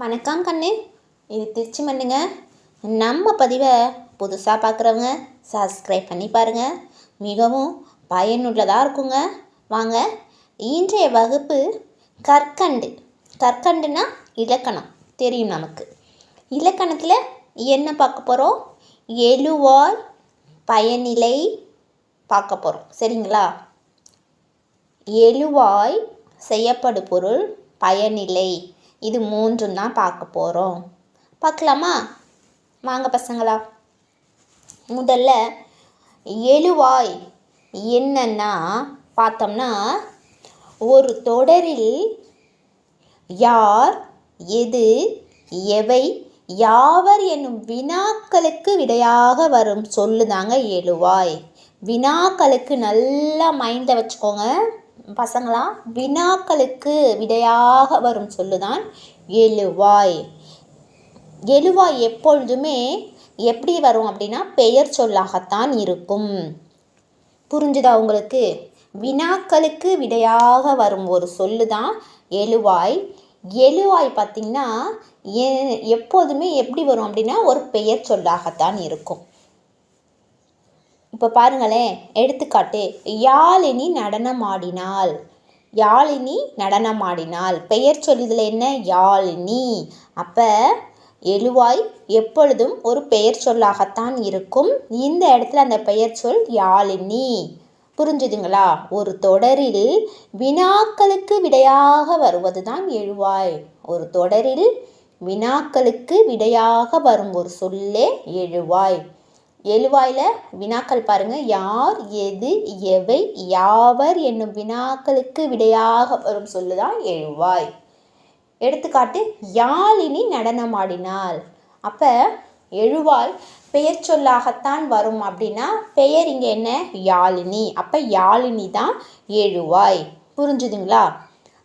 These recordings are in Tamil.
வணக்கம் கண்ணு. இது திருச்சி மண்ணுங்க. நம்ம பதிவை புதுசாக பார்க்குறவங்க சப்ஸ்கிரைப் பண்ணி பாருங்கள் மிகவும் பயனுள்ளதாக இருக்குங்க. வாங்க இன்றைய வகுப்பு கற்கண்டு. கற்கண்டுனா இலக்கணம். தெரியும் நமக்கு. இலக்கணத்தில் என்ன பார்க்க போகிறோம் எழுவாய் பயனிலை பார்க்க போகிறோம் சரிங்களா? எழுவாய் செய்யப்படு பொருள் பயனிலை. இது மூன்றும் தான் பார்க்க போகிறோம் பார்க்கலாமா? வாங்க பசங்களா. முதல்ல எழுவாய் என்னன்னா பார்த்தோம்னா ஒரு தொடரில் யார் எது எவை யாவர் என்னும் வினாக்களுக்கு விடையாக வரும் சொல்லுதாங்க எழுவாய். வினாக்களுக்கு நல்லா மைண்டில் வச்சுக்கோங்க. பசங்களா? வினாக்களுக்கு விடையாக வரும் சொல்லுதான் எழுவாய். எழுவாய் எப்பொழுதுமே எப்படி வரும் அப்படின்னா பெயர் சொல்லாகத்தான் இருக்கும். புரிஞ்சுதா உங்களுக்கு? வினாக்களுக்கு விடையாக வரும் ஒரு சொல்லு தான் எழுவாய். எழுவாய் பார்த்திங்கன்னா எப்போதுமே எப்படி வரும் அப்படின்னா ஒரு பெயர் சொல்லாகத்தான் இருக்கும். இப்போ பாருங்களேன் எடுத்துக்காட்டு யாழினி நடனம் ஆடினாள் யாழினி நடனம் ஆடினாள் பெயர் சொல்லுதில் என்ன? யாழினி. அப்போ எழுவாய் எப்பொழுதும் ஒரு பெயர் சொல்லாகத்தான் இருக்கும். இந்த இடத்துல அந்த பெயர் சொல் யாழினி. புரிஞ்சுதுங்களா? ஒரு தொடரில் வினாக்களுக்கு விடையாக வருவது தான் எழுவாய். ஒரு தொடரில் வினாக்களுக்கு விடையாக வரும் ஒரு சொல்லே எழுவாய். எழுவாயில் வினாக்கள் பாருங்கள் யார் எது எவை யாவர் என்னும் வினாக்களுக்கு விடையாக வரும் சொல்லுதான் எழுவாய். எடுத்துக்காட்டு யாழினி நடனமாடினாள் அப்போ எழுவாய் பெயர் சொல்லாகத்தான் வரும் அப்படின்னா பெயர் இங்கே என்ன? யாழினி அப்போ யாழினி தான் எழுவாய். புரிஞ்சுதுங்களா?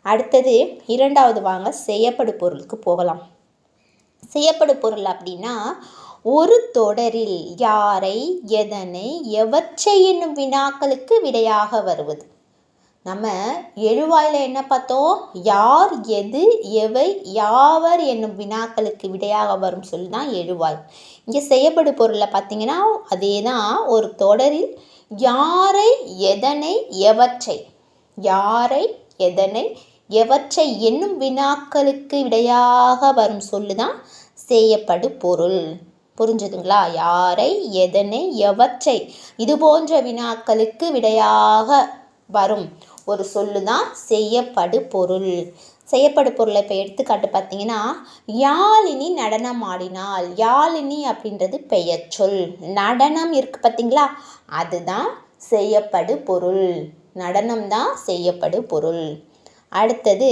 அடுத்தது இரண்டாவது வாங்க செய்யப்படு பொருளுக்கு போகலாம். செய்யப்படு பொருள் அப்படின்னா ஒரு தொடரில் யாரை எதனை எவற்றை என்னும் வினாக்களுக்கு விடையாக வருவது? நம்ம எழுவாயில் என்ன பார்த்தோம்? யார் எது எவை யாவர் என்னும் வினாக்களுக்கு விடையாக வரும் சொல்லி தான் எழுவாய். இங்கே செய்யப்படு பொருளில் பார்த்தீங்கன்னா அதே தான் ஒரு தொடரில் யாரை எதனை எவற்றை. யாரை எதனை எவற்றை என்னும் வினாக்களுக்கு விடையாக வரும் சொல்லு தான் செய்யப்படு பொருள். புரிஞ்சுதுங்களா? யாரை எதனை எவற்றை? இது போன்ற வினாக்களுக்கு விடையாக வரும். ஒரு சொல்லு தான் செய்யப்படு பொருள். செய்யப்படு பொருளை இப்போ எடுத்துக்காட்டு பார்த்தீங்கன்னா யாழினி நடனம் ஆடினாள். யாழினி அப்படின்றது பெயர் சொல். நடனம் இருக்கு பார்த்தீங்களா? அதுதான் செய்யப்படு பொருள். நடனம் தான் செய்யப்படு பொருள். அடுத்தது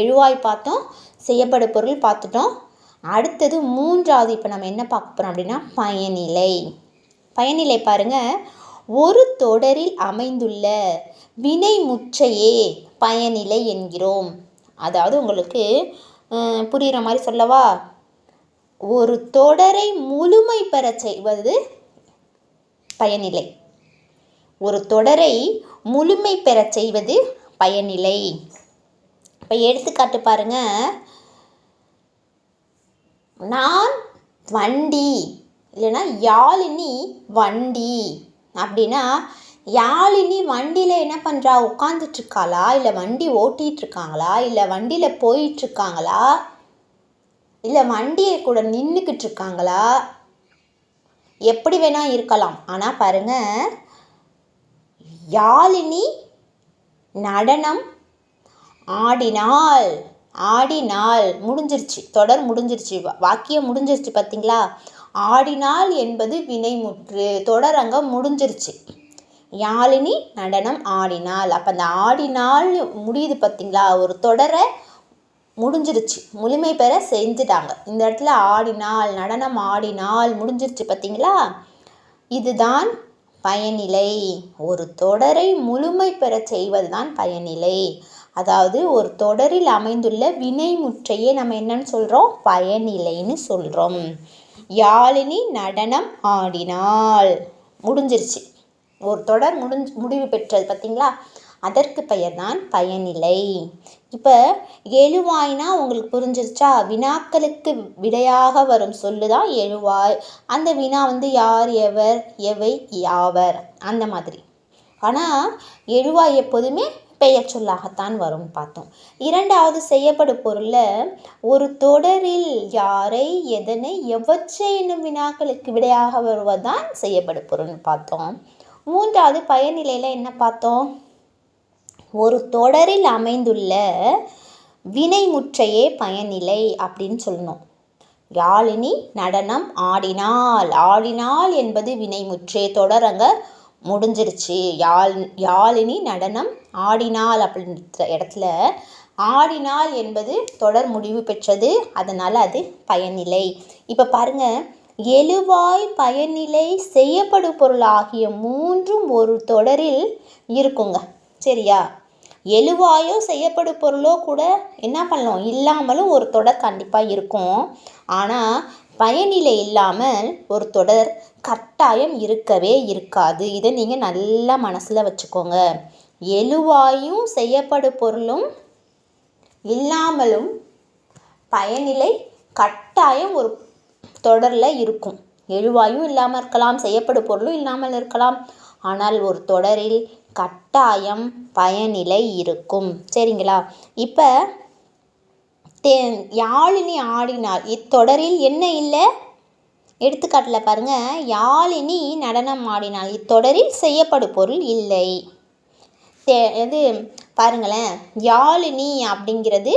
எழுவாய் பார்த்தோம் செய்யப்படு பொருள் பார்த்துட்டோம். அடுத்தது மூன்றாவது இப்போ நம்ம என்ன பார்க்க போகிறோம் அப்படின்னா பயனிலை. பயனிலை பாருங்கள் ஒரு தொடரில் அமைந்துள்ள வினை முற்றையே பயனிலை என்கிறோம். அதாவது உங்களுக்கு புரிகிற மாதிரி சொல்லவா? ஒரு தொடரை முழுமை பெறச் செய்வது பயனிலை. ஒரு தொடரை முழுமை பெறச் செய்வது பயனிலை. இப்போ எடுத்துக்காட்டு பாருங்கள் நான் வண்டி. இல்லைன்னா யாழினி வண்டி. அப்படின்னா யாழினி வண்டியில் என்ன பண்ணுறா உட்காந்துட்ருக்காளா இல்லை வண்டி ஓட்டிகிட்டு இருக்காங்களா இல்லை வண்டியில் போயிட்டுருக்காங்களா இல்லை வண்டியை கூட நின்றுக்கிட்டு இருக்காங்களா எப்படி வேணால் இருக்கலாம். ஆனால் பாருங்கள் யாழினி நடனம் ஆடினாள். ஆடினாள் முடிஞ்சிருச்சு தொடர் முடிஞ்சிருச்சு வாக்கியம் முடிஞ்சிருச்சு பார்த்தீங்களா ஆடினாள் என்பது வினைமுற்று தொடரங்கம் முடிஞ்சிருச்சு. யாழினி நடனம் ஆடினாள் அப்போ அந்த ஆடினாள் முடியுது பார்த்தீங்களா ஒரு தொடரை முடிஞ்சிருச்சு முழுமை பெற செஞ்சுட்டாங்க. இந்த இடத்துல ஆடினால் நடனம் ஆடினால் முடிஞ்சிருச்சு பார்த்தீங்களா இதுதான் பயனிலை. ஒரு தொடரை முழுமை பெறச் செய்வதுதான் பயனிலை. அதாவது ஒரு தொடரில் அமைந்துள்ள வினைமுற்றையே நம்ம என்னன்னு சொல்கிறோம் பயனிலைன்னு சொல்கிறோம் யாழினி நடனம் ஆடினாள். முடிஞ்சிருச்சு. ஒரு தொடர் முடிஞ்சு முடிவு பெற்றது பார்த்தீங்களா அதற்கு பெயர் தான் பயனிலை. இப்போ எழுவாய்னா உங்களுக்கு புரிஞ்சிருச்சா? வினாக்களுக்கு விடையாக வரும் சொல்லு தான் எழுவாய். அந்த வினா வந்து யார் எவர் எவை யாவர்? அந்த மாதிரி. ஆனால் எழுவாய் எப்போதுமே பெயர் சொல்லாகத்தான் வரும் பார்த்தோம். இரண்டாவது செய்யப்படு பொருளில் ஒரு தொடரில் யாரை எதனை எவற்றை என்னும் வினாக்களுக்கு விடையாக வருவதுதான் செய்யப்படு பொருள்னு பார்த்தோம். மூன்றாவது பயனிலையில் என்ன பார்த்தோம்? ஒரு தொடரில் அமைந்துள்ள வினைமுற்றையே பயனிலை அப்படின்னு சொல்லணும். யாழினி நடனம் ஆடினாள் ஆடினாள் என்பது வினைமுற்றே தொடரங்க முடிஞ்சிருச்சு. யாழ் யாழினி நடனம் ஆடினாள் அப்படின்ற இடத்துல ஆடினாள் என்பது தொடர் முடிவு பெற்றது. அதனால் அது பயனிலை இப்போ பாருங்கள் எழுவாய் பயனிலை செய்யப்படும் பொருள் ஆகிய மூன்றும் ஒரு தொடரில் இருக்குங்க. சரியா? எழுவாயோ செய்யப்படும் பொருளோ கூட என்ன பண்ணலாம்? இல்லாமலும் ஒரு தொடர் கண்டிப்பாக இருக்கும். ஆனால் பயனிலை இல்லாமல் ஒரு தொடர் கட்டாயம் இருக்கவே இருக்காது. இதை நீங்கள் நல்லா மனசில் வச்சுக்கோங்க. எழுவாயும் செய்யப்படும் பொருளும் இல்லாமலும் பயனிலை கட்டாயம் ஒரு தொடரில் இருக்கும். எழுவாயும் இல்லாமல் இருக்கலாம் செய்யப்படும் பொருளும் இல்லாமல் இருக்கலாம். ஆனால் ஒரு தொடரில் கட்டாயம் பயனிலை இருக்கும். சரிங்களா? இப்போ தே யாழினி ஆடினாள். இத்தொடரில் என்ன இல்லை? எடுத்துக்காட்டில் பாருங்கள் யாழினி நடனம் ஆடினாள். இத்தொடரில் செய்யப்படும் பொருள் இல்லை. தே இது பாருங்களேன். யாழினி அப்படிங்கிறது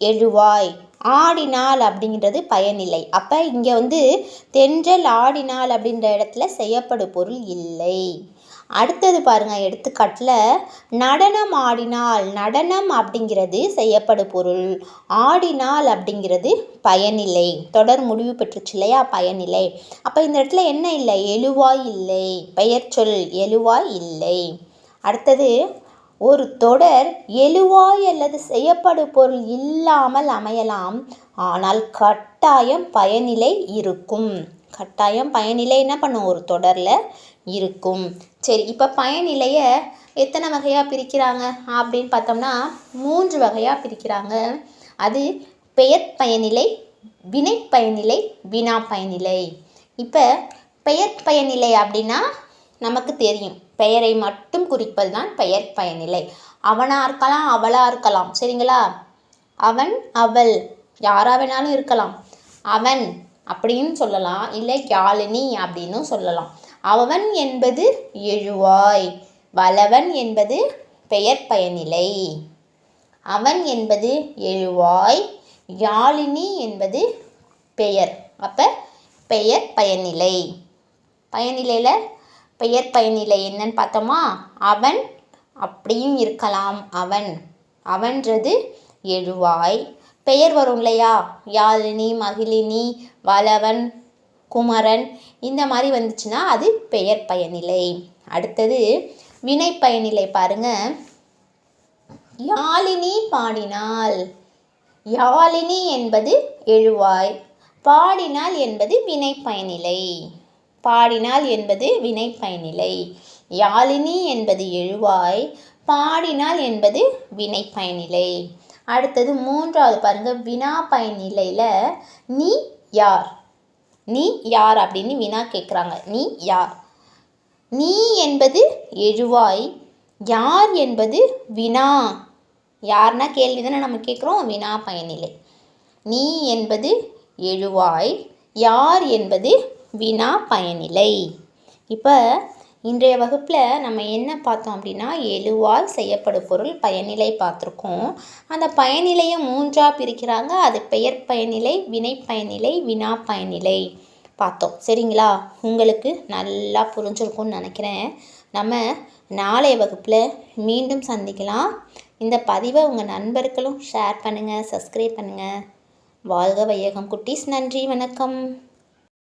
எழுவாய். ஆடினாள் அப்படிங்கிறது பயனில்லை. அப்போ இங்கே வந்து தென்றல் ஆடினாள் அப்படின்ற இடத்துல செய்யப்படும் பொருள் இல்லை. அடுத்தது பாருங்கள் எடுத்துக்காட்டில் நடனம் ஆடினால் நடனம் அப்படிங்கிறது செய்யப்படும் பொருள். ஆடினால் அப்படிங்கிறது பயனில்லை. தொடர் முடிவு பெற்றுச்சு இல்லையா? பயனில்லை. அப்போ இந்த இடத்துல என்ன இல்லை? எழுவாய் இல்லை. பெயர் சொல் எழுவாய் இல்லை. அடுத்தது ஒரு தொடர் எழுவாய் அல்லது செய்யப்படும் பொருள் இல்லாமல் அமையலாம். ஆனால் கட்டாயம் பயனிலை இருக்கும். கட்டாயம் பயனிலை என்ன பண்ணும்? ஒரு தொடரில் இருக்கும். சரி இப்போ பயனிலையை எத்தனை வகையாக பிரிக்கிறாங்க அப்படின்னு பார்த்தோம்னா மூன்று வகையாக பிரிக்கிறாங்க. அது பெயர் பயனிலை வினை பயனிலை வினா பயனிலை. இப்போ பெயர் பயனிலை அப்படின்னா நமக்கு தெரியும். பெயரை மட்டும் குறிப்பது தான் பெயர் பயனிலை. அவனாக இருக்கலாம் அவளாக இருக்கலாம். சரிங்களா? அவன் அவள். யாராக வேணாலும் இருக்கலாம். அவன் அப்படின்னு சொல்லலாம். இல்லை யாழினி அப்படின்னும் சொல்லலாம். அவன் என்பது எழுவாய் வளவன் என்பது பெயர் பயனிலை அவன் என்பது எழுவாய் யாழினி என்பது பெயர். அப்போ பெயர் பயனிலை பயனிலையில் பெயர் பயனிலை என்னன்னு பார்த்தோமா? அவன் அப்படியும் இருக்கலாம். அவன் அவன்றது எழுவாய். பெயர் வரும் இல்லையா? யாழினி மகிழினி வளவன் குமரன். இந்த மாதிரி வந்துச்சுன்னா அது பெயர் பயனிலை. அடுத்தது வினை பயனிலை பாருங்க. யாழினி பாடினாள் யாழினி என்பது எழுவாய் பாடினால் என்பது வினை பயனிலை. பாடினால் என்பது வினை பயனிலை. யாழினி என்பது எழுவாய் பாடினால் என்பது வினை பயனிலை. அடுத்தது மூன்றாவது பாருங்க வினா பயனிலையில் நீ யார்? நீ யார் அப்படின்னு வினா கேட்குறாங்க நீ யார்? நீ என்பது எழுவாய் யார் என்பது வினா. யார்னா கேள்வி தானே நம்ம கேட்குறோம் வினா பயனிலை. நீ என்பது எழுவாய் யார் என்பது வினா பயனிலை. இப்போ இன்றைய வகுப்பில் நம்ம என்ன பார்த்தோம் அப்படின்னா எழுவால் செய்யப்படும் பொருள் பயனிலை பார்த்துருக்கோம். அந்த பயனிலையை மூன்றாக பிரிக்கிறாங்க. அது பெயர் பயனிலை வினை பயனிலை வினா பயனிலை பார்த்தோம். சரிங்களா? உங்களுக்கு நல்லா புரிஞ்சிருக்கும்னு நினைக்கிறேன். நம்ம நாளைய வகுப்பில் மீண்டும் சந்திக்கலாம். இந்த பதிவை உங்கள் நண்பர்களும் ஷேர் பண்ணுங்கள் சப்ஸ்கிரைப் பண்ணுங்கள் வாழ்க வையகம் குட்டீஸ். நன்றி வணக்கம்.